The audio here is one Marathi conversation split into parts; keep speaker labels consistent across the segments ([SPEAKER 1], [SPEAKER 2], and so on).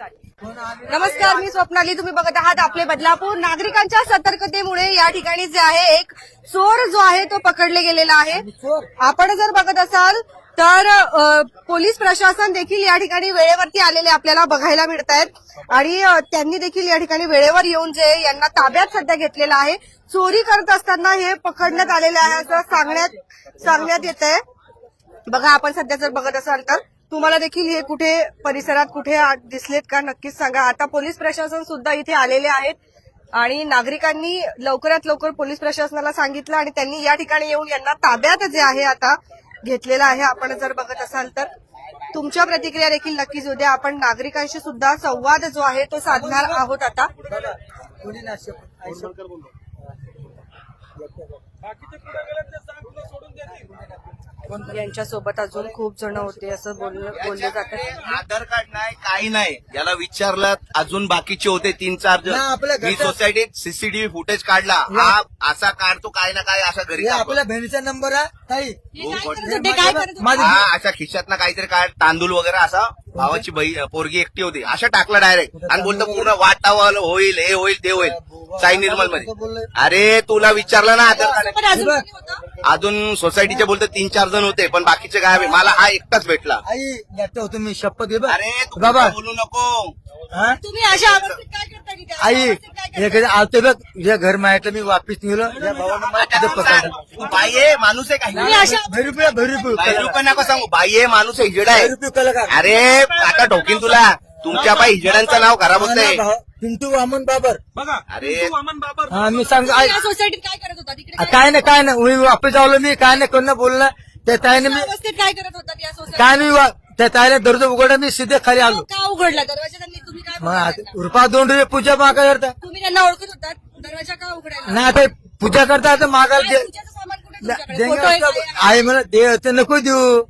[SPEAKER 1] नमस्कार मी स्वप्नाली. तुम्ही बघत आहात आपले बदलापूर. नागरिकांच्या सतर्कतेमुळे या ठिकाणी जे आहे एक चोर जो आहे तो पकडले गेलेला आहे. आपण जर बघत असाल तर पोलीस प्रशासन देखील या ठिकाणी वेळेवरती आलेले आपल्याला बघायला मिळत आहेत आणि त्यांनी देखील या ठिकाणी वेळेवर येऊन जे यांना ताब्यात सध्या घेतलेलं आहे चोरी करत असताना हे पकडण्यात आलेले आहे असं सांगण्यात सांगण्यात येत आहे बघा आपण सध्या जर बघत असाल तर. तुम्हाला देखील हे कुठे परिसरात कुठे दिसलेत का नक्कीच सांगा. आता पोलीस प्रशासन सुद्धा इथे आलेले आहेत आणि नागरिकांनी लवकरात लवकर पोलीस प्रशासनाला सांगितलं आणि त्यांनी या ठिकाणी येऊन यांना ताब्यात जे आहे आता घेतलेलं आहे. आपण जर बघत असाल तर तुमच्या प्रतिक्रिया देखील नक्कीच उद्या आपण नागरिकांशी सुद्धा संवाद जो आहे तो साधणार आहोत आता. यांच्या सोबत अजून खूप जण होते असं बोललं बोलले जातं
[SPEAKER 2] आधार कार्ड नाही काही नाही याला विचारलं अजून बाकीचे होते तीन चार जण
[SPEAKER 3] ना, आपल्या
[SPEAKER 2] मी
[SPEAKER 3] घरच्या-
[SPEAKER 2] सोसायटीत सीसीटीव्ही फुटेज काढला हा असा काढतो काय ना काय असा घरी
[SPEAKER 3] हे
[SPEAKER 2] टाकतो.
[SPEAKER 3] आपल्या बहिणीचा नंबर आहे ताई
[SPEAKER 2] हो,
[SPEAKER 1] काय
[SPEAKER 2] पण-
[SPEAKER 1] करत होते? काय करत होते?
[SPEAKER 3] माझी
[SPEAKER 2] हा अशा खिशात ना काहीतरी काय तांदूळ वगैरे असा भावाची बाई पोरगी एकटी होती. अशा टाकला डायरेक्ट आणि बोलतो पूर्ण वाटावं होईल हे होईल ते होईल. साई निर्मलमध्ये अरे तुला विचारलं ना
[SPEAKER 1] पण अजून
[SPEAKER 2] सोसायटीचे बोलतो तीन चार जण होते पण बाकीचे काय? मला हा एकटाच भेटला.
[SPEAKER 3] होतो मी शपथ.
[SPEAKER 2] अरे तू
[SPEAKER 3] बाबा.
[SPEAKER 2] बोलू नको.
[SPEAKER 3] हा?
[SPEAKER 1] तुम्ही अशा अवस्थेत काय करता
[SPEAKER 3] आई
[SPEAKER 1] अवस्थेत काय करता?
[SPEAKER 3] एखाद्या आलतो बघ तुझ्या घर माहितलं मी वापिस निघलो या भावानं मला तिथं पकडलं.
[SPEAKER 2] तू बाई आहे माणूस आहे
[SPEAKER 1] अशा
[SPEAKER 3] भैरू रुपये भैरू रुपये
[SPEAKER 2] बाई रुपये नका सांगू. बाई आहे माणूस आहे हिजड आहे.
[SPEAKER 3] भैरू रुपये कलाकार
[SPEAKER 2] अरे आता ठोकीन तुला. तुमच्या बाई हिजड्यांचं नाव खराब होतंय
[SPEAKER 3] भाव- पिंटू वामन बाबर.
[SPEAKER 4] बघा
[SPEAKER 2] अरे.
[SPEAKER 4] वामन बाबर.
[SPEAKER 3] हा मी सांग
[SPEAKER 1] तुम्ही या सोसायटीत काय करत होता तिकडे
[SPEAKER 3] काय नाही काय नाही. मी वापस जावलो मी काय नाही कोण बोललं. त्या ताईने मी
[SPEAKER 1] अशा अवस्थेत काय करत होता या सोसायटीत
[SPEAKER 3] काय नाही वा- त्या ताईला दरवाजा उघडला मी सीधे खाली आलो.
[SPEAKER 1] का उघडला? दरवाजा त्यांनी तुम्ही काय
[SPEAKER 3] मग
[SPEAKER 1] बोलला
[SPEAKER 3] आता
[SPEAKER 1] त्यांना?
[SPEAKER 3] रुपया दोन रुपये पूजा मागा करता
[SPEAKER 1] तुम्ही त्यांना ओळखत होता? दरवाजा का उघडायला?
[SPEAKER 3] नाही आता पूजा करता आता मागायला
[SPEAKER 1] काय
[SPEAKER 3] दे-
[SPEAKER 1] पूजेचं सामान कुठे
[SPEAKER 3] ला-
[SPEAKER 1] तुमच्याकडे?
[SPEAKER 3] देंगे
[SPEAKER 1] फोटो आहे?
[SPEAKER 3] आई मला दे ते नको देऊ.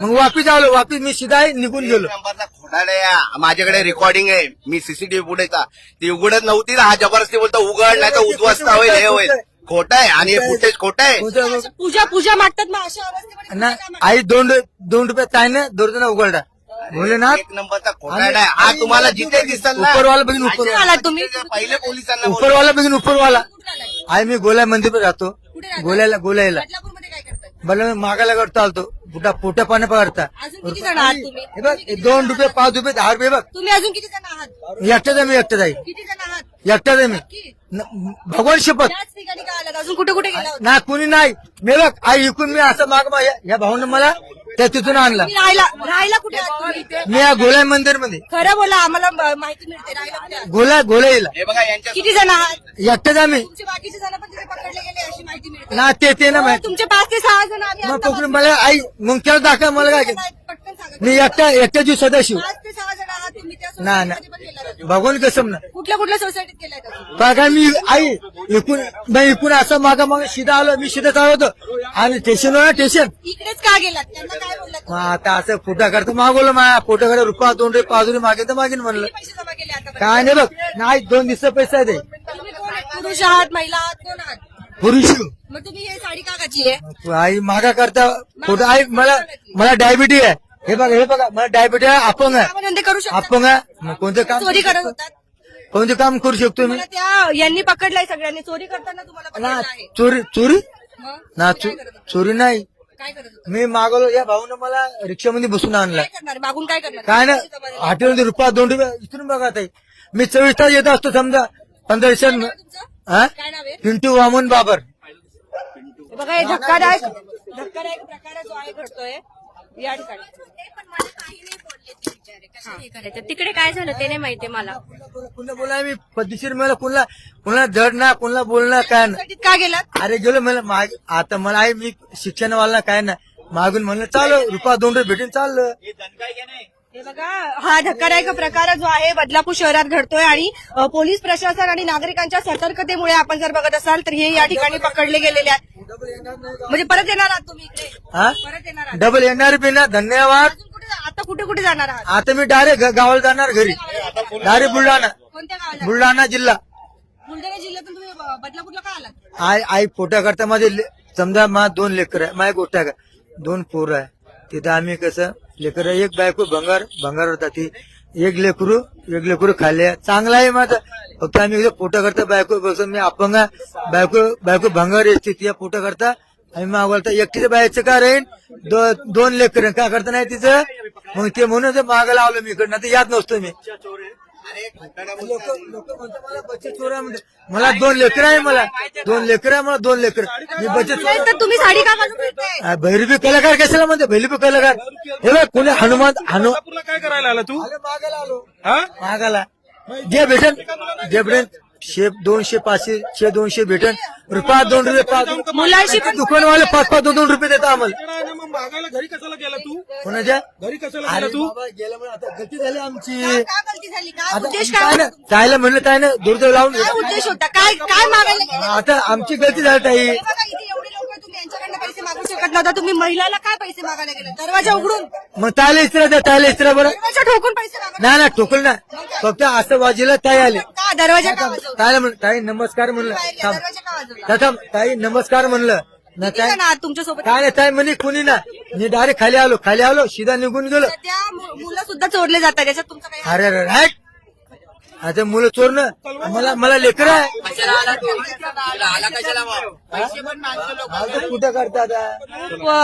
[SPEAKER 3] मग वापिस आलो वापिस मी सीधा निघून गेलो.
[SPEAKER 2] नंबरचा. माझ्याकडे रेकॉर्डिंग आहे. मी सीसीटीव्ही फुटेजचा ती उघडत नव्हती ना हा जबरदस्ती बोलतो उघड नाही तर उद्ध्वस्त होईल हे होईल. खोट आहे आणि हे फुटेज खोट आहे.
[SPEAKER 3] पूजा-
[SPEAKER 1] पूजा पूजा मागतात मग अशा अवस्थेमध्ये
[SPEAKER 3] ना
[SPEAKER 1] पूजा का मागतात?
[SPEAKER 3] आई दोन रु- दोन रुपये ताईने दरवाजा उघडला भोलेनाथ?
[SPEAKER 2] एक नंबरचा खोटाडा आहे हा तुम्हाला जिथे दिसल ना
[SPEAKER 3] उपरवाला बघीन उपरवाला.
[SPEAKER 1] तुम्ही?
[SPEAKER 2] पहिले पोलिसांना बोलवा.
[SPEAKER 3] उपरवाला बघीन उपरवाला.
[SPEAKER 1] कुठे?
[SPEAKER 3] आई मी गोल्या मंदिर राहतो
[SPEAKER 1] कुठे राहता?
[SPEAKER 3] गोल्याला गोल्याला.
[SPEAKER 1] बदलापूरमध्ये काय करतात
[SPEAKER 3] मला मागायला करतो आलतो. कुठं पोट्या पाण्या पकडता.
[SPEAKER 1] अजून किती जण आहात तुम्ही?
[SPEAKER 3] हे बघ हे दोन रुपये पाच रुपये दहा रुपये बघ.
[SPEAKER 1] तुम्ही अजून किती जण आहात?
[SPEAKER 3] एकटाच आहे मी एकटाच आहे
[SPEAKER 1] किती जण आहात?
[SPEAKER 3] एकटाच आहे मी? न- भगवान शपथ.
[SPEAKER 1] त्याच ठिकाणी का? आलात अजून कुठे कुठे गेला होता?
[SPEAKER 3] ना कुणी नाही. मी बघ आई इकून मी असं माग मा- या या भाऊने मला त्या तिथून आणला.
[SPEAKER 1] तुम्ही राहायला राहायला कुठे आहात तुम्ही?
[SPEAKER 3] मी या गोल्या मंदिरमध्ये
[SPEAKER 1] खरं बोला आम्हाला ब- माहिती मिळते. राहायला कुठे आहात?
[SPEAKER 3] गोल्या गोल्याला
[SPEAKER 2] हे बघा यांच्या
[SPEAKER 1] किती जण आहात?
[SPEAKER 3] एकटाच
[SPEAKER 1] तुमचे बाकीचे जण पण तिथे पकडले गेले अशी माहिती मिळते.
[SPEAKER 3] ना ते ते ना
[SPEAKER 1] हो,
[SPEAKER 3] माहिती.
[SPEAKER 1] तुमचे पाच ते सहा जण आम्ही
[SPEAKER 3] मग
[SPEAKER 1] आता
[SPEAKER 3] पकडून मला आई मग केलं दाखवा मला काय केलं?
[SPEAKER 1] पटकन.
[SPEAKER 3] मी एकटा एकट्या जीव सदाशिव.
[SPEAKER 1] पाच ते सहा जण आहात तुम्ही त्या
[SPEAKER 3] ना ना.
[SPEAKER 1] पण गेला होता.
[SPEAKER 3] भगवान कसम ना.
[SPEAKER 1] कुठल्या कुठल्या सोसायटीत गेलाय तुम्ही?
[SPEAKER 3] का काय मी आई इकून नाही इकून असं मागा मागे सीधा आलो मी सीधा चालवतो आणि स्टेशनवर स्टेशन
[SPEAKER 1] इकडेच का गेलात? त्यांना काय बोललात
[SPEAKER 3] मग
[SPEAKER 1] तुम्ही?
[SPEAKER 3] आता असं फोटा करता मागवलं मा फोटाकडे रुपया दोन रुपये पाच रुपये मागे तर मागेन म्हणलं.
[SPEAKER 1] किती पैसे जमा केले आता
[SPEAKER 3] काय नाही बघ नाही दोन दिवस पैसा आहे ते
[SPEAKER 1] तुम्ही कोण आहेत? पुरुष आहात महिला आहात कोण आहात?
[SPEAKER 3] पुरुष.
[SPEAKER 1] मग तुम्ही हे साडी का आहे?
[SPEAKER 3] आई मागा करता फोटो आई मला मला डायबिटीज आहे. हे बघा हे बघा मला डायबिटीज आहे अपंग आहे.
[SPEAKER 1] करू
[SPEAKER 3] अपंग आहे? मग कोणतं काम
[SPEAKER 1] चोरी करत होतात.
[SPEAKER 3] कोणतं काम करू शकतो मी?
[SPEAKER 1] तुम्हाला त्या यांनी पकडलाय सगळ्यांनी. चोरी करताना तुम्हाला
[SPEAKER 3] ना
[SPEAKER 1] पकडलं आहे.
[SPEAKER 3] चोरी चोरी?
[SPEAKER 1] मग?
[SPEAKER 3] ना चो-
[SPEAKER 1] होता?
[SPEAKER 3] चोरी नाही.
[SPEAKER 1] काय करत होता?
[SPEAKER 3] मी मागवलो या भाऊनं मला रिक्षामध्ये बसून आणला.
[SPEAKER 1] काय करणार? मागून काय करणार?
[SPEAKER 3] काय ना हॉटेलमध्ये रुपया दोन रुपये इथून बघा ताई. मी चोवीस तास येत असतो समजा. पंधरा दिवसात
[SPEAKER 1] काय नाव आहे तुमचं?
[SPEAKER 3] हा?
[SPEAKER 1] काय नाव आहे?
[SPEAKER 3] पिंटू वामन बाबर.
[SPEAKER 1] हे बघा हे धक्कादायक धक्कादायक प्रकार जो आहे घडतोय. या ठिकाणी
[SPEAKER 5] हे. करायचं तिकडे काय झालं ते नाही माहिती मला.
[SPEAKER 3] कुणा बोला मी? पद्धतशीर मला कुणला कुणा जड ना कुणला बोलणं काय ना.
[SPEAKER 1] का गेलात?
[SPEAKER 3] अरे गेलो मला माग आता मला आहे मी शिक्षण वाला काय ना. मागून म्हणलं चालू रुपया दोन रुपये भेटून चाललं
[SPEAKER 1] हे बघा हा धक्कादायक प्रकार जो आहे बदलापूर शहरात घडतोय आणि पोलीस प्रशासन आणि नागरिकांच्या सतर्कतेमुळे आपण जर बघत असाल तर हे या ठिकाणी पकडले गेलेले आहेत. म्हणजे परत येणार आहात तुम्ही इकडे?
[SPEAKER 3] हा?
[SPEAKER 1] परत येणार आहात.
[SPEAKER 3] डबल येणार बी ना धन्यवाद.
[SPEAKER 1] अजून कुठे आता कुठे कुठे जाणार आहात?
[SPEAKER 3] आता मी डायरेक्ट गावाला जाणार घरी. डायरेक्ट बुलढाणा.
[SPEAKER 1] कोणत्या गावाला
[SPEAKER 3] बुलढाणा जिल्हा.
[SPEAKER 1] बुलढाणा जिल्ह्यातून तुम्ही ब- बदलापूरला का आलात?
[SPEAKER 3] आई आई पोटा करता माझे ले- समजा मा दोन लेकर आहे. माझ्या गोष्ट आहे दोन पोरं आहे. तिथं आम्ही कसं लेकर एक बायको भंगार भंगार होता ती एक लेकरू एक लेकरू खाल्ले. चांगला आहे माझा. फक्त आम्ही पोटा फोटो करता बायको बसून मी अपंग आहे. बायको बायको भंगार येते ती पोटा करता आम्ही मागवलता एकटीचं बायचं का राहीन? दो- दोन लेकर. काय करता नाही तिचं? मग ते म्हणून ते मागायला आलो मी इकडनं. तर याद नसतो मी. मला बचत चोर आहे म्हणतात. मला दोन लेकर आहे मला. दोन लेकर आहे मला दोन लेकर. मी बचत चोर
[SPEAKER 1] नाही तर तुम्ही साडी का?
[SPEAKER 3] आ, भैरवी कलाकार कशाला म्हणते? भैरवी कलाकार. हे बघ कोणी हनुमान हनु
[SPEAKER 4] कोल्हापूरला काय करायला आला तू?
[SPEAKER 3] मागायला आलो.
[SPEAKER 4] हा?
[SPEAKER 3] मागायला. जे भेटन जे भेटन शे दोनशे पाचशे शे दोनशे भेटन. रुपया दोन रुपये पाच
[SPEAKER 1] मुलांशी पण-
[SPEAKER 3] दुकानवाले पाच पाच दोन दोन रुपये देतात आम्हाला.
[SPEAKER 4] इकडं आहे ना, मग मागायला घरी कशाला गेला तू?
[SPEAKER 3] कोणाच्या?
[SPEAKER 4] घरी कशाला
[SPEAKER 3] अरे
[SPEAKER 4] गेला तू?
[SPEAKER 3] बाबा, गेल्यामुळे आता गलती झाली आमची.
[SPEAKER 1] का का गलती झाली? काय
[SPEAKER 3] आता
[SPEAKER 1] उद्देश
[SPEAKER 3] काय
[SPEAKER 1] काय
[SPEAKER 3] ना
[SPEAKER 1] होता?
[SPEAKER 3] ताईला म्हणलं काय ना दुर्दैव लावून
[SPEAKER 1] काय उद्देश होता? काय काय मागायला गेले?
[SPEAKER 3] आता आमची गलती झाली ताई.
[SPEAKER 1] हे बघा इथे एवढे यांच्याकडनं पैसे मागू शकत नव्हता. तुम्ही महिलाला काय पैसे मागायला गेले? दरवाजा उघडून.
[SPEAKER 3] मग ताईला इस्त्रा द्या ताईला इस्त्रा बरं.
[SPEAKER 1] दरवाजा ठोकून पैसे मागा
[SPEAKER 3] नाही ना ठोकल ना. फक्त असं वाजीला ताई आले.
[SPEAKER 1] का? दरवाजा का वाजवला?
[SPEAKER 3] ताईला म्हण ताई नमस्कार म्हणलं.
[SPEAKER 1] बाहेर या,
[SPEAKER 3] थांब.
[SPEAKER 1] दरवाजा का वाजवला?
[SPEAKER 3] थांब, ताई नमस्कार म्हणलं. ना
[SPEAKER 1] किती
[SPEAKER 3] ताई
[SPEAKER 1] तुमच्यासोबत
[SPEAKER 3] काय नाही ताई म्हणे कोणी ना? मी डायरेक्ट खाली आलो खाली आलो सीधा निघून गेलो.
[SPEAKER 1] सध्या मु- मुलं सुद्धा चोरले जातात याच्यात तुमचं काही
[SPEAKER 3] अरे अरे राईट आता मुलं चोरणं. मला मला लेकर आहे. कुठं करतात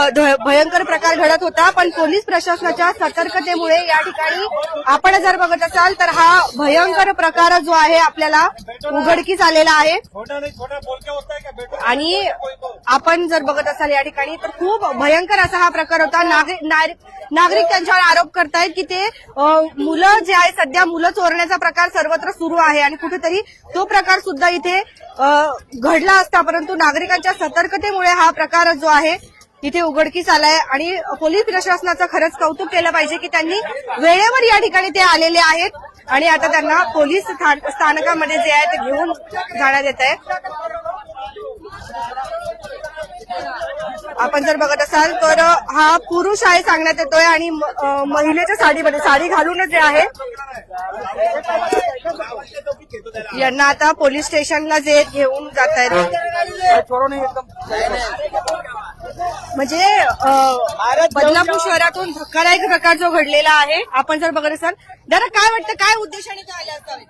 [SPEAKER 1] ध- भयंकर प्रकार घडत होता पण पोलीस प्रशासनाच्या सतर्कतेमुळे या ठिकाणी आपण जर बघत असाल तर हा भयंकर प्रकार जो आहे आपल्याला उघडकीस आलेला आहे. आणि आपण जर बघत असाल या ठिकाणी तर खूप भयंकर असा हा प्रकार होता. नागरिक नागरिक- नागरिक त्यांच्यावर आरोप करतायत की ते अ, मुलं जे आहे सध्या मुलं चोरण्याचा प्रकार सर्वत्र सुरू आहे. आणि कुठेतरी तो प्रकार सुद्धा इथे इथे घडला असता परंतु नागरिकांच्या सतर्कतेमुळे हा प्रकार जो आहे इथे उघडकीस आलाय. आणि पोलीस प्रशासनाचं खरंच कौतुक केलं पाहिजे की त्यांनी वेळेवर या ठिकाणी ते आलेले आहेत. आणि आता त्यांना पोलीस स्थान- स्थानकामध्ये जे आहे ते घेऊन जाण्यात येत आहे. आपण जर बघत असाल तर हा पुरुष आहे सांगण्यात येतोय आणि महिलेच्या साडीमध्ये साडी घालूनच जे आहे यांना आता पोलीस स्टेशनला जे घेऊन जात आहेत. म्हणजे बदलापूर शहरातून धक्कादायक प्रकार जो घडलेला आहे आपण जर बघत असाल दादा काय वाटतं काय उद्देशाने आले असावे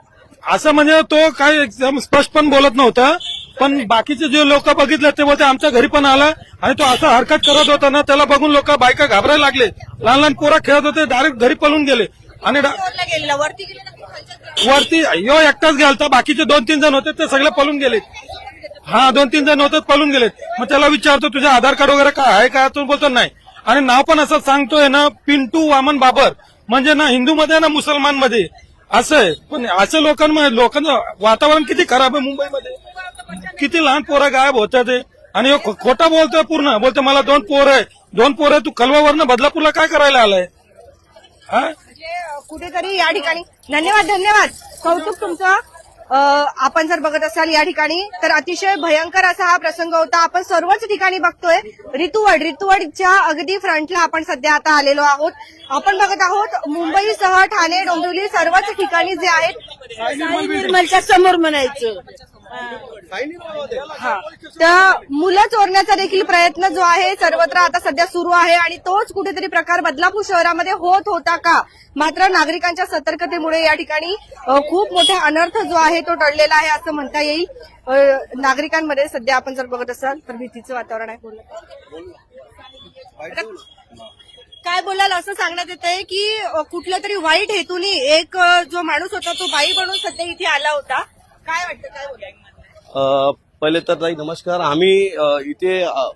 [SPEAKER 4] असं म्हणजे तो काय एकदम स्पष्ट पण बोलत नव्हता. पण बाकीचे जे लोक बघितले ते बोलते आमच्या घरी पण आला. आणि तो असा हरकत करत होता ना त्याला बघून लोक बायका घाबरायला लागले. लहान लहान पोरं खेळत होते डायरेक्ट घरी पळून गेले. आणि
[SPEAKER 1] वरती
[SPEAKER 4] यो एकटाच गेलता बाकीचे दोन तीन जण होते ते सगळे पळून गेले. हा दोन तीन जण होते पळून गेलेत मग त्याला विचारतो तुझे आधार कार्ड वगैरे काय आहे का? तो बोलतो नाही. आणि नाव पण असं सांगतोय ना पिंटू वामन बाबर. म्हणजे ना हिंदूमध्ये ना मुसलमानमध्ये असं आहे. पण असं लोकांमध्ये लोकांचं वातावरण किती खराब आहे मुंबईमध्ये. किती लहान पोरं गायब होतात ते? आणि खोटा बोलतोय पूर्ण. बोलतोय मला दोन पोरं आहे दोन पोरं आहे, तू कलवावरनं बदलापूरला काय करायला आलाय? हा?
[SPEAKER 1] म्हणजे कुठेतरी या ठिकाणी धन्यवाद धन्यवाद. कौतुक तुमचं. आपण जर बघत असाल या ठिकाणी तर अतिशय भयंकर असा हा प्रसंग होता. आपण सर्वच ठिकाणी बघतोय. रितुवड रितुवडच्या अगदी फ्रंटला आपण सध्या आता आलेलो आहोत. आपण बघत आहोत मुंबईसह ठाणे डोंबिवली सर्वच ठिकाणी जे आहेत निर्मलच्या समोर म्हणायचं. हा. तर मुलं चोरण्याचा देखील प्रयत्न जो आहे सर्वत्र आता सध्या सुरू आहे आणि तोच कुठेतरी प्रकार बदलापूर शहरामध्ये होत होता का? मात्र नागरिकांच्या सतर्कतेमुळे या ठिकाणी खूप मोठा अनर्थ जो आहे तो टळलेला आहे असं म्हणता येईल. नागरिकांमध्ये सध्या आपण जर बघत असाल तर भीतीचं वातावरण आहे. काय बोलाल? असं सांगण्यात येत आहे की कुठल्या तरी वाईट हेतूने एक जो माणूस होता तो बाई बनून सध्या इथे आला होता. काय वाटतं काय बोलाय
[SPEAKER 6] अ, पहिले तर ताई नमस्कार. आम्ही इथे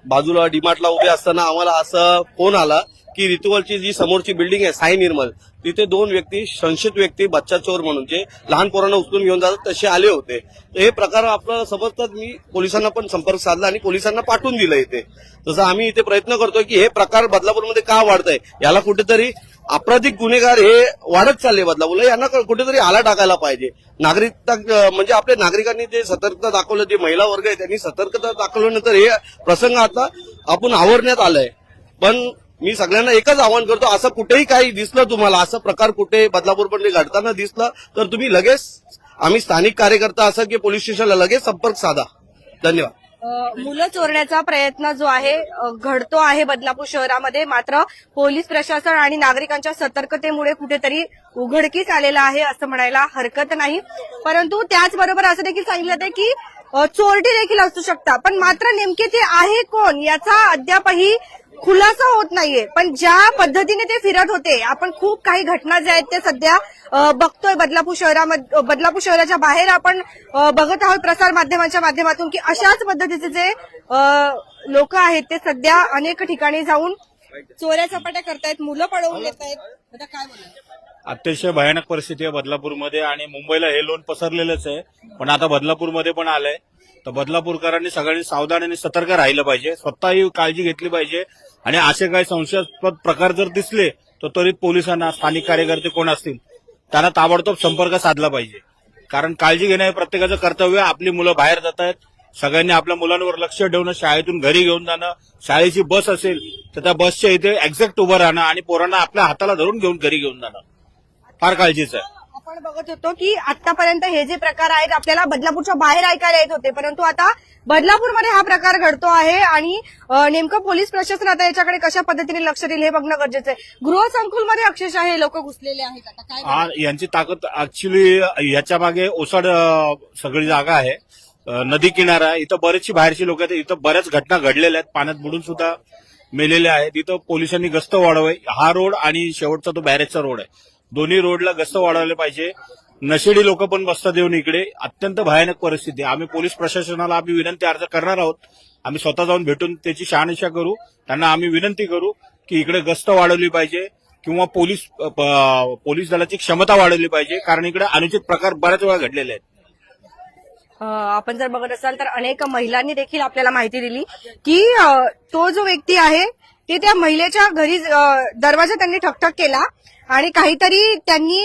[SPEAKER 6] बाजूला डीमार्टला उभे असताना आम्हाला असं फोन आला की रितुवलची जी समोरची बिल्डिंग आहे साई निर्मल तिथे दोन व्यक्ती संशयित व्यक्ती बच्चा चोर म्हणून जे लहान पोरांना उचलून घेऊन जातात तसे आले होते. तर हे प्रकार आपल्याला समजतात. मी पोलिसांना पण संपर्क साधला आणि पोलिसांना पाठवून दिलं इथे. तसं आम्ही इथे प्रयत्न करतोय की हे प्रकार बदलापूरमध्ये का वाढतंय? याला कुठेतरी आपराधिक गुन्हेगार हे वाढत चालले बदलापूरला. यांना क- कुठेतरी आला टाकायला पाहिजे. नागरिकता म्हणजे आपल्या नागरिकांनी जे सतर्कता दाखवलं जे महिला वर्ग आहे त्यांनी सतर्कता दाखवल्यानंतर हे प्रसंग आता आपण आवरण्यात आलाय. पण मी सगळ्यांना एकच आवाहन करतो असं कुठेही काही दिसलं तुम्हाला असं प्रकार कुठे बदलापूरमध्ये घडताना दिसलं तर तुम्ही लगेच आम्ही स्थानिक कार्यकर्ता असं की पोलीस स्टेशनला लगेच संपर्क साधा. धन्यवाद.
[SPEAKER 1] मुलं चोरण्याचा प्रयत्न जो आहे घडतो आहे बदलापूर शहरामध्ये मात्र पोलीस प्रशासन आणि नागरिकांच्या सतर्कतेमुळे कुठेतरी उघडकीस आलेला आहे असं म्हणायला हरकत नाही. परंतु त्याचबरोबर असं देखील सांगितलं जाते की चोरटे देखील असू शकतात पण मात्र नेमके ते आहे कोण याचा अद्यापही खुलासा होत नाहीये. पण ज्या पद्धतीने ते फिरत होते आपण खूप काही घटना ज्या आहेत ते सध्या बघतोय बदलापूर शहरामध्ये बदलापूर शहराच्या बाहेर आपण बघत आहोत प्रसार माध्यमांच्या माध्यमातून की अशाच पद्धतीचे जे लोक आहेत ते सध्या अनेक ठिकाणी जाऊन चोऱ्या चपाट्या करतायत मुलं पळवून येत आहेत आता काय
[SPEAKER 7] अतिशय भयानक परिस्थिती आहे बदलापूरमध्ये आणि मुंबईला हे लोन पसरलेलंच आहे. पण आता बदलापूरमध्ये पण आलंय. तर बदलापूरकरांनी सगळ्यांनी सावधान आणि सतर्क राहिलं पाहिजे. स्वतःही काळजी घेतली पाहिजे. आणि असे काही संशयास्पद प्रकार जर दिसले तर त्वरित पोलिसांना स्थानिक कार्यकर्ते कोण असतील त्यांना ताबडतोब संपर्क साधला पाहिजे. कारण काळजी घेणं हे प्रत्येकाचं कर्तव्य आपली मुलं बाहेर जात आहेत सगळ्यांनी आपल्या मुलांवर लक्ष ठेवणं शाळेतून घरी घेऊन जाणं. शाळेची बस असेल तर त्या बसच्या इथे एक्झॅक्ट उभं राहणं आणि पोरांना आपल्या हाताला धरून घेऊन घरी घेऊन जाणं. फार काळजीचं आहे.
[SPEAKER 1] आपण बघत होतो की आतापर्यंत हे जे प्रकार आहेत आपल्याला बदलापूरच्या बाहेर ऐकायला येत होते. परंतु आता बदलापूरमध्ये हा प्रकार घडतो आहे आणि नेमकं पोलीस प्रशासन आता याच्याकडे कशा पद्धतीने लक्ष देईल हे बघणं गरजेचं आहे. गृहसंकुलमध्ये अक्षरशः हे लोक घुसलेले आहेत आता. काय
[SPEAKER 7] हा यांची ताकद ऍक्च्युली ह्याच्या मागे ओसाड सगळी जागा आहे. नदी किनारा इथं बरेचशी बाहेरची लोक आहेत. इथं बऱ्याच घटना घडलेल्या आहेत. पाण्यात बुडून सुद्धा मेलेले आहेत. इथं पोलिसांनी गस्त वाढवावी हा रोड आणि शेवटचा तो बॅरेजचा रोड आहे. दोन्ही रोडला गस्त वाढवले पाहिजे. नशेडी लोक पण बसतात येऊन इकडे. अत्यंत भयानक परिस्थिती आहे. आम्ही पोलीस प्रशासनाला आम्ही विनंती अर्ज करणार आहोत. आम्ही स्वतः जाऊन भेटून त्याची शहानिशा करू. त्यांना आम्ही विनंती करू की इकडे गस्त वाढवली पाहिजे किंवा पोलीस पोलीस दलाची क्षमता वाढवली पाहिजे. कारण इकडे अनुचित प्रकार बऱ्याच वेळा घडलेले आहेत.
[SPEAKER 1] आपण जर बघत असाल तर अनेक महिलांनी देखील आपल्याला माहिती दिली की तो जो व्यक्ती आहे ते त्या महिलेच्या घरी दरवाजा त्यांनी ठकठक केला. आणि काहीतरी त्यांनी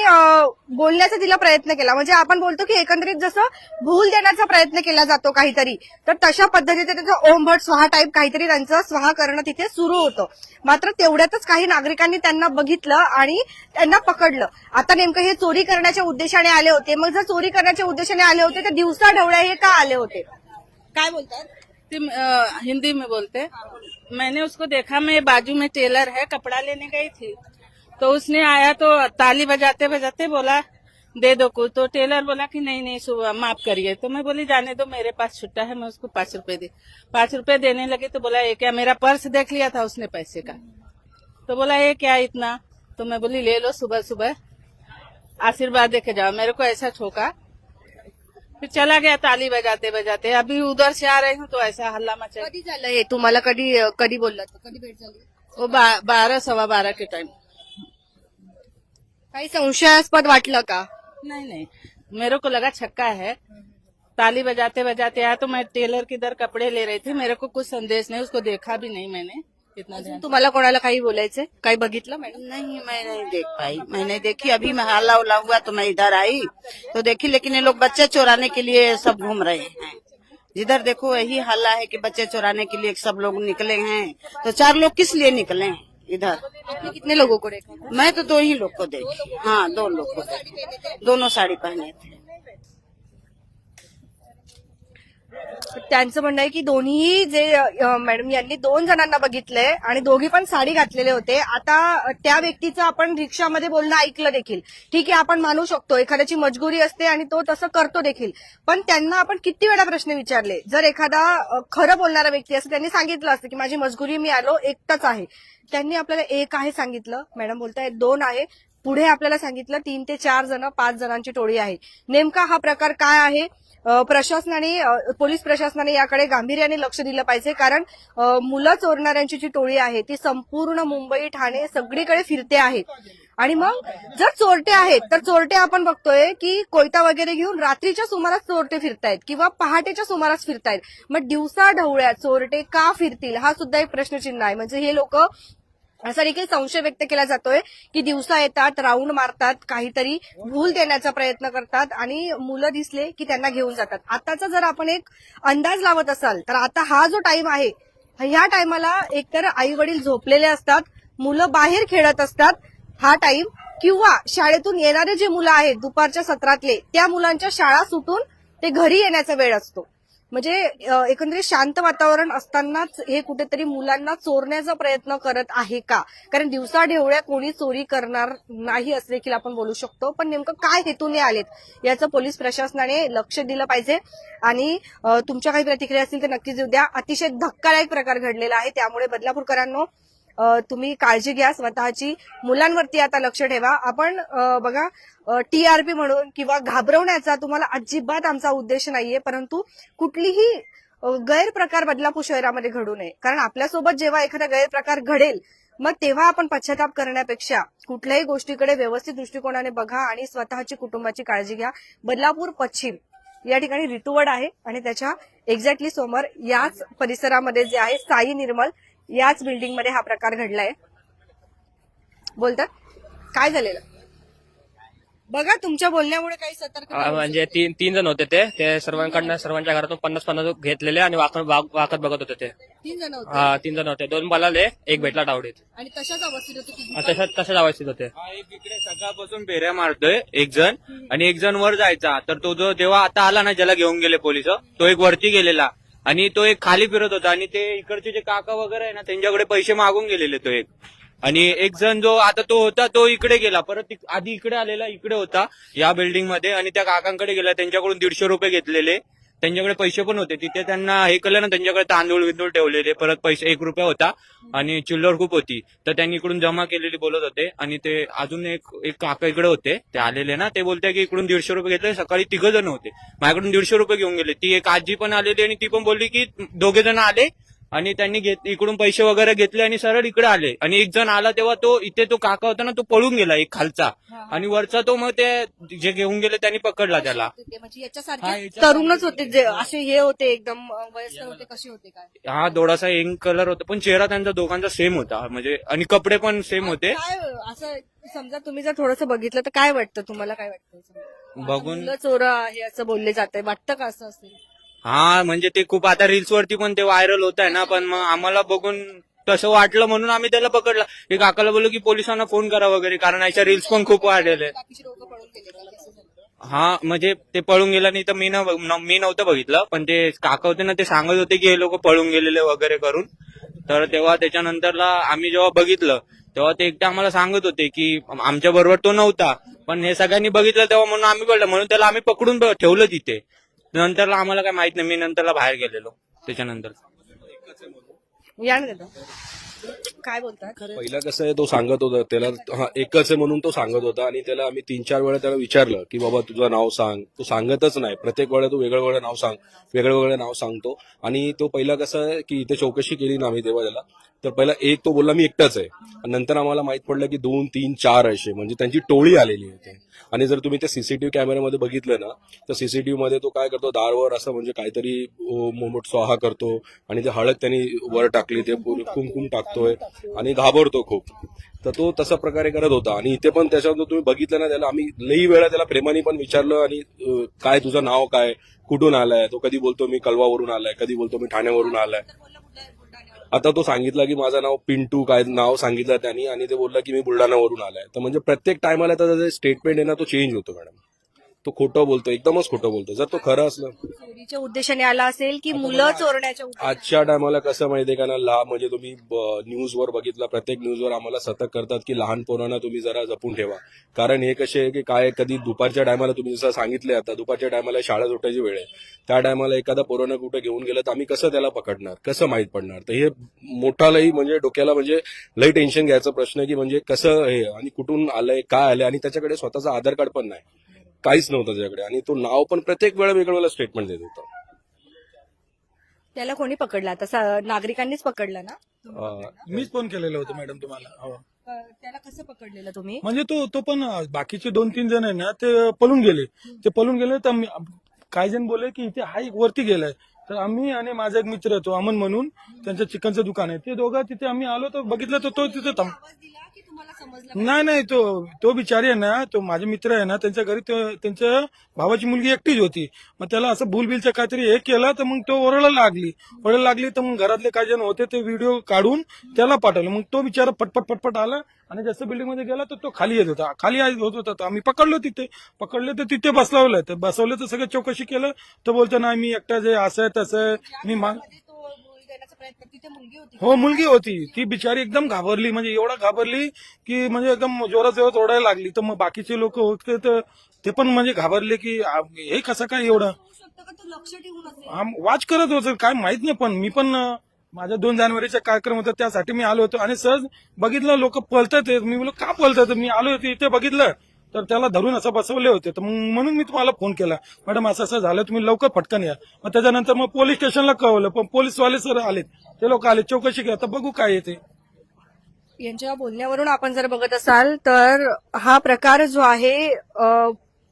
[SPEAKER 1] बोलण्याचा तिला प्रयत्न केला. म्हणजे आपण बोलतो की एकंदरीत जसं भूल देण्याचा प्रयत्न केला जातो काहीतरी तर तशा पद्धतीने त्यांचं ओम भट स्वाहा टाईप काहीतरी त्यांचं स्वाहा करणं तिथे सुरू होतं. मात्र तेवढ्यातच काही नागरिकांनी त्यांना बघितलं आणि त्यांना पकडलं. आता नेमकं हे चोरी करण्याच्या उद्देशाने आले होते. मग जर चोरी करण्याच्या उद्देशाने आले होते तर दिवसा ढवळ्या हे का आले होते? काय बोलतात
[SPEAKER 8] हिंदी में बोलते. मैंने उसको देखा मैं बाजू में टेलर है कपड़ा लेने गई थी. तो उसने आया तो ताली बजाते बजाते बोला दे दो कुछ। तो टेलर बोला कि नहीं नहीं सुबह माफ़ करिए। तो मैं बोली जाने दो मेरे पास छुट्टा है मैं उसको पाँच रुपए दी पाँच रुपए देने लगी तो बोला ये क्या मेरा पर्स देख लिया था उसने पैसे का? तो बोला ये क्या इतना? तो मैं बोली ले लो सुबह सुबह। आशीर्वाद देके जाओ मेरे को ऐसा ठोका। फिर चला गया ताली बजाते बजाते। अभी उधर से आ रही हूँ तो ऐसा हल्ला मचा।
[SPEAKER 1] कधी झालं हे? तुम्हाला कधी कधी बोललात कधी भेट झाली?
[SPEAKER 8] वो बा, बारह सवा बारह के टाइम
[SPEAKER 1] काही संशयास्पद वाटलं का?
[SPEAKER 8] नहीं नहीं. मेरे को लगा छक्का है। ताली बजाते बजाते आया तो मैं टेलर की दर कपड़े ले रही थी। मेरे को कुछ संदेश नहीं उसको देखा भी नहीं मैंने। इतना ध्यान
[SPEAKER 1] तुम्हाला कोणाला काही बोलायचंय? काही बघितलं मॅडम?
[SPEAKER 9] नहीं मैं नहीं देख पाई। मैंने देखी। अभी मैं हल्ला उल्ला हुआ तो मैं इधर आई। तो देखी लेकिन ये लोग बच्चे चुराने के लिए सब घूम रहे हैं। जिधर देखो यही हल्ला है कि बच्चे चुराने के लिए सब लोग निकले हैं। तो चार लोग किस लिए निकले हैं? इधर।
[SPEAKER 1] आपने कितने लोगों को देखा
[SPEAKER 9] मैं तो दो ही लोग को देखी। हाँ दो लोग को देखी। दोनों साड़ी पहने थे।
[SPEAKER 1] त्यांचं म्हणणं आहे की दोन्ही जे मॅडम यांनी दोन जणांना बघितलंय आणि दोघी पण साडी घातलेले होते. आता त्या व्यक्तीचं आपण रिक्षामध्ये बोलणं ऐकलं देखील. ठीक आहे आपण मानू शकतो एखाद्याची मजबुरी असते आणि तो तसं करतो देखील. पण त्यांना आपण किती वेळा प्रश्न विचारले? जर एखादा खरं बोलणारा व्यक्ती असं त्यांनी सांगितलं असतं की माझी मजबुरी मी आलो एकटाच आहे. त्यांनी आपल्याला एक आहे सांगितलं. मॅडम बोलतायत दोन आहे. पुढे आपल्याला सांगितलं तीन ते चार जण पाच जणांची टोळी आहे. नेमका हा प्रकार काय आहे? प्रशासनाने पोलीस प्रशासनाने याकडे गांभीर्याने लक्ष दिलं पाहिजे कारण मुलं चोरणाऱ्यांची जी टोळी आहे ती संपूर्ण मुंबई ठाणे सगळीकडे फिरते आहे. आणि मग जर चोरटे आहेत तर चोरटे आपण बघतोय की कोयता वगैरे घेऊन रात्रीच्या सुमारास चोरटे फिरतायत किंवा पहाटेच्या सुमारास फिरतायत. मग दिवसा ढवळ्या चोरटे का फिरतील? हा सुद्धा एक प्रश्नचिन्ह आहे. म्हणजे हे लोक असा देखील संशय व्यक्त केला जातोय की दिवसा येतात राऊंड मारतात काहीतरी भूल देण्याचा प्रयत्न करतात आणि मुलं दिसले की त्यांना घेऊन जातात. आताचा जर आपण एक अंदाज लावत असाल तर आता हा जो टाइम आहे ह्या टायमाला एकतर आई वडील झोपलेले असतात मुलं बाहेर खेळत असतात हा टाइम किंवा शाळेतून येणारे जे मुलं आहेत दुपारच्या सत्रातले त्या मुलांच्या शाळा सुटून ते घरी येण्याचा वेळ असतो. म्हणजे एकंदरीत शांत वातावरण असतानाच हे कुठेतरी मुलांना चोरण्याचा प्रयत्न करत आहे का? कारण दिवसा ढेवळ्या कोणी चोरी करणार नाही असं देखील आपण बोलू शकतो. पण नेमकं काय हेतूने आलेत? याचं पोलीस प्रशासनाने लक्ष दिलं पाहिजे. आणि तुमच्या काही प्रतिक्रिया असतील तर नक्कीच द्या. अतिशय धक्कादायक प्रकार घडलेला आहे. त्यामुळे बदलापूरकरांनो तुम्ही काळजी घ्या स्वतःची. मुलांवरती आता लक्ष ठेवा. आपण बघा टी आर पी म्हणून किंवा घाबरवण्याचा तुम्हाला अजिबात आमचा उद्देश नाहीये परंतु कुठलीही गैरप्रकार बदलापूर शहरामध्ये घडू नये. कारण आपल्यासोबत जेव्हा एखादा गैरप्रकार घडेल मग तेव्हा आपण पश्चाताप करण्यापेक्षा कुठल्याही गोष्टीकडे व्यवस्थित दृष्टिकोनाने बघा आणि स्वतःची कुटुंबाची काळजी घ्या. बदलापूर पश्चिम या ठिकाणी ऋतुवड आहे आणि त्याच्या एक्झॅक्टली समोर याच परिसरामध्ये जे आहे साई निर्मल याच बिल्डिंगमध्ये हा प्रकार घडलाय. बोलतात? काय झालेलं? बघा तुमच्या बोलण्यामुळे काही सतर्क
[SPEAKER 10] म्हणजे तीन तीन जण होते ते. ते सर्वांकडनं सर्वांच्या घरातून पन्नास पन्नास घेतलेले आणि वाकत वाक- वाकत बघत होते ते.
[SPEAKER 1] तीन जण होते?
[SPEAKER 10] हा तीन जण होते. दोन बलाले एक भेटला टावडीत
[SPEAKER 1] आणि तशाच अवस्थेत होते की
[SPEAKER 10] तशाच तशाच अवस्थेत होते.
[SPEAKER 11] हा एक इकडे सकाळपासून फेऱ्या मारतोय एक जण. आणि एक जण वर जायचा. तर तो जो जेव्हा आता आला ना ज्याला घेऊन गेले पोलीस तो एक वरती गेलेला. आणि तो एक खाली फिरत होता आणि ते इकडचे जे काका वगैरे आहे ना त्यांच्याकडे पैसे मागून गेलेले तो एक. आणि एक जण जो आता तो होता तो इकडे गेला. परत आधी इकडे आलेला इकडे होता या बिल्डिंगमध्ये. आणि त्या काकांकडे गेला त्यांच्याकडून दीडशे रुपये घेतलेले. त्यांच्याकडे पैसे पण होते. तिथे त्यांना हे केलं ना त्यांच्याकडे तांदूळ विंदूळ ठेवलेले परत पैसे एक रुपया होता आणि चिल्लर खूप होती. तर त्यांनी इकडून जमा केलेली बोलत होते आणि ते अजून एक एक काका इकडे होते. ते आलेले ना ते बोलते की इकडून दीडशे रुपये घेतले सकाळी तिघ जण होते. माझ्याकडून दीडशे रुपये घेऊन गेले. ती एक आजी पण आलेली आणि ती पण बोलली की दोघे जण आले आणि त्यांनी घेत इकडून पैसे वगैरे घेतले आणि सरळ इकडे आले. आणि एक जण आला तेव्हा तो इथे तो काका होता ना तो पळून गेला एक खालचा. आणि वरचा तो मग ते जे घेऊन गेले त्यांनी पकडला त्याला.
[SPEAKER 1] ते? म्हणजे
[SPEAKER 11] हा,
[SPEAKER 1] याच्यासारखे.
[SPEAKER 11] याच्यासारखे.
[SPEAKER 1] तरुणच होते जे असे हे होते एकदम अ, वयस्कर होते कसे होते काय?
[SPEAKER 11] हा थोडासा यंग कलर होता पण चेहरा त्यांचा दोघांचा सेम होता. म्हणजे आणि कपडे पण सेम होते.
[SPEAKER 1] काय असं समजा तुम्ही जर थोडस बघितलं तर काय वाटतं तुम्हाला? काय वाटतं?
[SPEAKER 11] बघून
[SPEAKER 1] चोर आहे असं बोलले जाते वाटतं का असं असेल?
[SPEAKER 11] हा म्हणजे ते खूप आता रील्स वरती पण ते व्हायरल होत आहे ना पण मग आम्हाला बघून तसं वाटलं म्हणून आम्ही त्याला पकडला. की काकाला बोललो की पोलिसांना फोन करा वगैरे कारण याच्या रील्स पण खूप वाढलेले? हा म्हणजे ते पळून गेला नाही तर मी न मी नव्हतं बघितलं पण ते काका होते ना ते सांगत होते की हे लोक पळून गेलेले वगैरे करून. तर तेव्हा त्याच्यानंतरला आम्ही जेव्हा बघितलं तेव्हा ते एकटे आम्हाला सांगत होते की आमच्या बरोबर तो नव्हता पण हे सगळ्यांनी बघितलं तेव्हा म्हणून आम्ही कळलं म्हणून त्याला आम्ही पकडून ब- ठेवलं तिथे. नंतरला आम्हाला काय माहीत नाही. मी नंतरला बाहेर गेलेलो. त्याच्यानंतर.
[SPEAKER 1] या ना दादा. काय बोलतात?
[SPEAKER 12] पहिला कसं आहे तो सांगत होता. त्याला हा एकच आहे म्हणून तो सांगत होता. आणि त्याला आम्ही तीन चार वेळा त्याला विचारलं की बाबा तुझं नाव सांग. तो सांगतच नाही. प्रत्येक वेळा तू वेगळं वेगळं नाव सांग वेगळं वेगळं नाव सांगतो. आणि तो पहिला कसं आहे की इथे चौकशी केली ना आम्ही तेव्हा त्याला. तर पहिला एक तो बोलला मी एकटाच आहे. नंतर आम्हाला माहीत पडलं की दोन तीन चार असे म्हणजे त्यांची टोळी आलेली आहे आणि जर तुम्ही ते सीसीटीव्ही कॅमेऱ्यामध्ये बघितलं ना तर सीसीटीव्ही मध्ये तो काय करतो दारवर असं म्हणजे काहीतरी ओ, मोमोट स्वाहा करतो आणि ते हळद त्यांनी वर टाकली ते कुमकुम कुंकुम टाकतोय आणि घाबरतो खूप. तर तो तसा प्रकारे करत होता. आणि इथे पण त्याच्यावर तुम्ही बघितलं ना त्याला आम्ही लई वेळा त्याला प्रेमाने पण विचारलं आणि काय तुझं नाव काय? कुठून आलाय? तो कधी बोलतो मी कलवावरून आलाय. कधी बोलतो मी ठाण्यावरून आलाय. आता तो सांगितला की माझं नाव पिंटू काय नाव सांगितलं त्यांनी आणि ते बोललं की मी बुलढाणावरून आलाय. तर म्हणजे प्रत्येक टायमाला त्याचं स्टेटमेंट आहे ना तो चेंज होतो मॅडम तो खोटं बोलतो एकदमच खोटं बोलतो जर तो खरं असलं.
[SPEAKER 1] चोरीच्या उद्देशाने आला असेल की मुलं चोरण्याच्या उद्देशाने?
[SPEAKER 12] आजच्या टायमाला कसं माहितीये का ना लहान म्हणजे तुम्ही न्यूजवर बघितलं प्रत्येक न्यूजवर आम्हाला सतर्क करतात की लहान पोरांना तुम्ही जरा जपून ठेवा. कारण हे कसे आहे की काय कधी दुपारच्या टायमाला तुम्ही जसं सांगितले आता दुपारच्या टायमाला शाळा सुटायची वेळ आहे. त्या टायमाला एखादा पोरानं कुठे घेऊन गेलं तर आम्ही कसं त्याला पकडणार? कसं माहीत पडणार? तर हे मोठालाही म्हणजे डोक्याला म्हणजे लई टेन्शन घ्यायचा प्रश्न आहे की म्हणजे कसं हे आणि कुठून आलंय काय आलंय आणि त्याच्याकडे स्वतःचा आधार कार्ड पण नाही. काहीच नव्हतं त्याच्याकडे. आणि तो नाव पण प्रत्येक वेळा वेगळं स्टेटमेंट देत होता.
[SPEAKER 1] त्याला कोणी पकडला? आता सा- नागरिकांनीच पकडला ना?
[SPEAKER 12] अं,
[SPEAKER 4] मीच फोन केलेलं होतं मॅडम तुम्हाला. हो.
[SPEAKER 1] अ, त्याला कसं पकडलेलं तुम्ही?
[SPEAKER 4] म्हणजे तो तो पण बाकीचे दोन तीन जण आहे ना ते पळून गेले. ते पळून गेले तर काही जण बोलले की इथे हा एक वरती गेलाय. तर आम्ही आणि माझा एक मित्र आहे तो अमन म्हणून त्यांचं चिकनचं दुकान आहे. ते दोघं तिथे आम्ही आलो तर बघितलं तर तो तिथे थांब नाही नाही तो तो बिचारी आहे ना तो माझे मित्र आहे ना त्यांच्या घरी त्यांच्या भावाची मुलगी एकटीच होती. मग त्याला असं भूलबिलचं काहीतरी हे केलं तर मग तो ओरडायला लागली. ओरडायला लागली तर मग घरातले काही जण होते ते व्हिडिओ काढून त्याला पाठवले. मग तो बिचारा पटपट पटपट आला आणि जसं बिल्डिंगमध्ये गेला तर तो खाली येत होता. खाली येत होत होता तर आम्ही पकडलो तिथे. पकडले तर तिथे बसवलं. तर बसवलं तर सगळं चौकशी केलं. तर बोलतो नाही मी एकटाच आहे असं आहे तसं हो मुलगी होती. ती बिचारी एकदम घाबरली. म्हणजे एवढा घाबरली की म्हणजे एकदम जोरात जोरात ओढायला लागली. तर मग बाकीचे लोक होते तर ते पण म्हणजे घाबरले की आ, हे कसं काय एवढं? आम- वाच करत होतो. काय माहीत नाही पण मी पण अं, माझ्या दोन जानेवारीचा कार्यक्रम होता. त्यासाठी मी आलो होतो. आणि सहज बघितलं लोक पळतात. मी बोललो का पळतात? मी आलो होतो इथे बघितलं. तर त्याला धरून असं बसवले होते. तर म्हणून मी तुम्हाला फोन केला. मॅडम असं असं झालं तुम्ही लवकर पटकन या. मग त्याच्यानंतर मग पोलीस स्टेशनला कळवलं. पण पोलीसवाले सर आलेत. ते लोक आले चौकशी केली. आता बघू काय येते.
[SPEAKER 1] यांच्या बोलण्यावरून आपण जर बघत असाल तर हा प्रकार जो आहे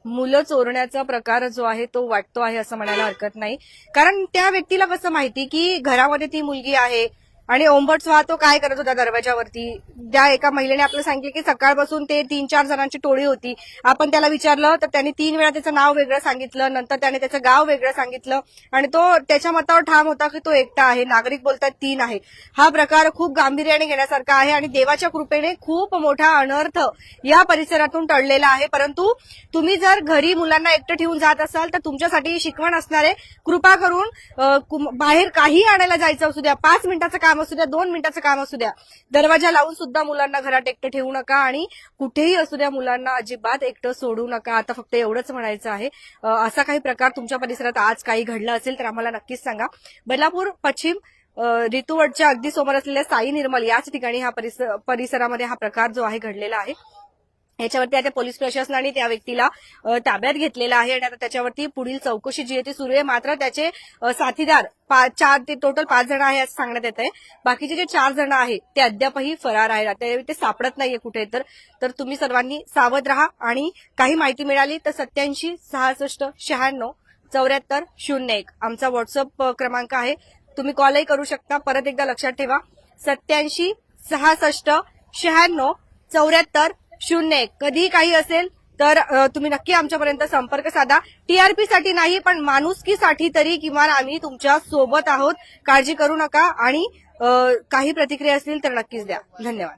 [SPEAKER 1] मुलं चोरण्याचा प्रकार जो आहे तो वाटतो आहे असं म्हणायला हरकत नाही. कारण त्या व्यक्तीला कसं माहिती की घरामध्ये ती मुलगी आहे आणि ओंबट स्वाहा तो काय करत होता दरवाजावरती त्या एका महिलेने आपल्याला सांगितलं की सकाळपासून ते तीन चार जणांची टोळी होती. आपण त्याला विचारलं तर त्यांनी तीन वेळा त्याचं नाव वेगळं सांगितलं नंतर त्याने त्याचं गाव वेगळं सांगितलं. आणि तो त्याच्या मतावर ठाम होता की तो एकटा आहे नागरिक बोलतात तीन आहे. हा प्रकार खूप गांभीर्याने घेण्यासारखा आहे आणि देवाच्या कृपेने खूप मोठा अनर्थ या परिसरातून टळलेला आहे. परंतु तुम्ही जर घरी मुलांना एकटं ठेवून जात असाल तर तुमच्यासाठी शिकवण असणारे कृपा करून बाहेर काही आणायला जायचं असू द्या. पाच मिनिटाचं काम असू द्या दोन मिनिटाचं काम असू द्या. दरवाजा लावून सुद्धा मुलांना घरात एकटं ठेवू नका आणि कुठेही असू द्या मुलांना अजिबात एकटं सोडू नका. आता फक्त एवढंच म्हणायचं आहे. असा काही प्रकार तुमच्या परिसरात आज काही घडला असेल तर आम्हाला नक्कीच सांगा. बदलापूर पश्चिम अ, रितुवटच्या अगदी समोर असलेल्या साई निर्मल याच ठिकाणी हा परिसर परिसरामध्ये हा प्रकार जो आहे घडलेला आहे. याच्यावरती आता पोलीस प्रशासनाने त्या व्यक्तीला ताब्यात घेतलेला आहे आणि आता त्याच्यावरती पुढील चौकशी जी आहे ती सुरू आहे. मात्र त्याचे साथीदार पा- चार ते टोटल पाच जण आहे असं सांगण्यात येत आहे. बाकीचे जे चार जण आहेत ते अद्यापही फरार आहेत. त्यावेळी ते सापडत नाहीये कुठे तर. तर तुम्ही सर्वांनी सावध राहा आणि काही माहिती मिळाली तर सत्याऐंशी सहासष्ट शहाण्णव चौऱ्याहत्तर शून्य एक. आमचा व्हॉट्सअप क्रमांक आहे. तुम्ही कॉलही करू शकता. परत एकदा लक्षात ठेवा. सत्याऐंशी सहासष्ट शहाण्णव चौऱ्याहत्तर शून्य एक. कधीही काही असेल तर तुम्ही नक्की आमच्यापर्यंत संपर्क साधा. टीआरपी साठी नाही पण माणुसकीसाठी तरी किमान आम्ही तुमच्यासोबत आहोत. काळजी करू नका आणि काही प्रतिक्रिया असतील तर नक्कीच द्या. धन्यवाद.